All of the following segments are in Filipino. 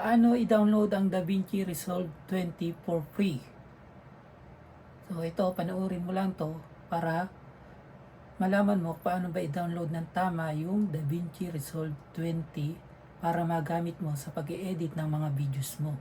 paano i-download ang DaVinci Resolve 20 for free. So ito, panoorin mo lang to para malaman mo paano ba i-download ng tama yung DaVinci Resolve 20 para magamit mo sa pag edit ng mga videos mo.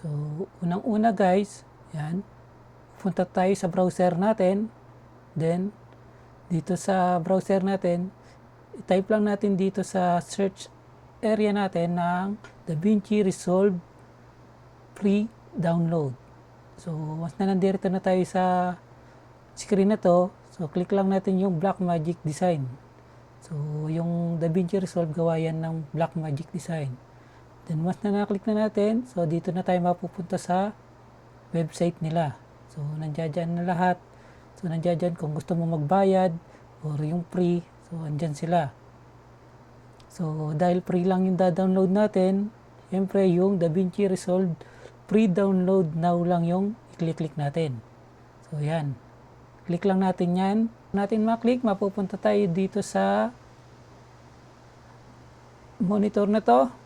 So, unang-una guys, yan. Punta tayo sa browser natin. Then, dito sa browser natin, type lang natin dito sa search area natin ng DaVinci Resolve free download. So, once na nandito na tayo sa screen na to, so click lang natin yung Blackmagic Design. So, yung DaVinci Resolve gawa yan ng Blackmagic Design. Then once na naklik na natin, so dito na tayo mapupunta sa website nila. So nandiyan na lahat. So nandiyan kung gusto mo magbayad or yung free, so andyan sila. So dahil free lang yung da-download natin, syempre yung DaVinci Resolve free download now lang yung i-click-click natin. So yan. Click lang natin yan. Natin maklik, mapupunta tayo dito sa monitor na to.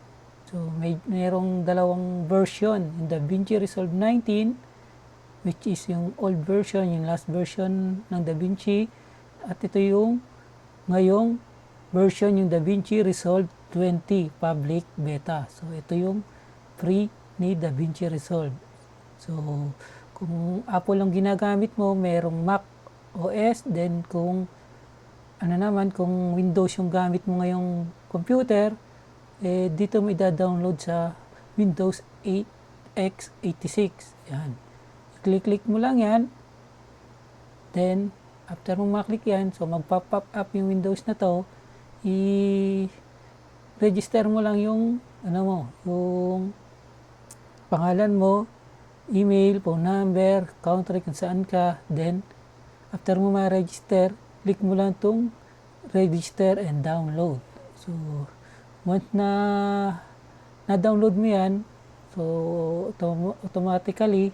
So, may mayroong dalawang version, yung DaVinci Resolve 19, which is yung old version, yung last version ng DaVinci, at ito yung ngayong version, yung DaVinci Resolve 20 public beta. So, ito yung free ni DaVinci Resolve. So, kung Apple ang ginagamit mo, merong Mac OS, then kung ano naman, kung Windows yung gamit mo ngayong computer, eh, dito mo i-download sa Windows 8 x86. Yan. I-click-click mo lang yan. Then, after mo maklik yan, so mag-pop up yung Windows na to, i-register mo lang yung, ano mo, yung pangalan mo, email, phone number, country kung saan ka, then, after mo ma-register, click mo lang tong register and download. So, once na na-download mo yan, so autom- automatically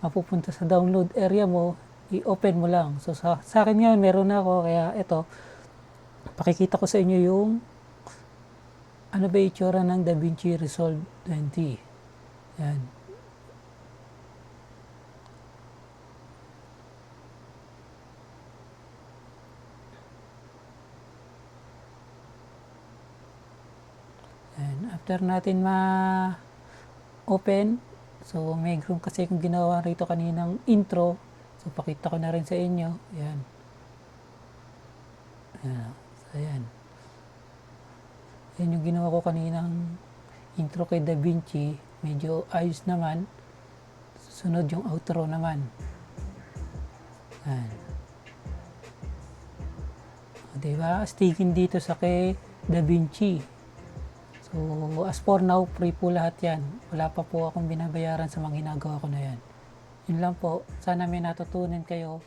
mapupunta sa download area mo, i-open mo lang. So sa, sa akin ngayon, meron na ako, kaya ito, pakikita ko sa inyo yung ano ba itsura ng DaVinci Resolve 20. Yan. And after natin ma-open, so may room kasi kung ginawa rito kaninang intro, so pakita ko na rin sa inyo. Yan. Ayan. So. Yan yung ginawa ko kaninang intro kay Da Vinci. Medyo ayos naman. Sunod yung outro naman. Ayan. O, Diba? Sticking dito sa kay Da Vinci. So, as for now, free po lahat yan. Wala pa po akong binabayaran sa mga ginagawa ko na yan. Yun lang po. Sana may natutunan kayo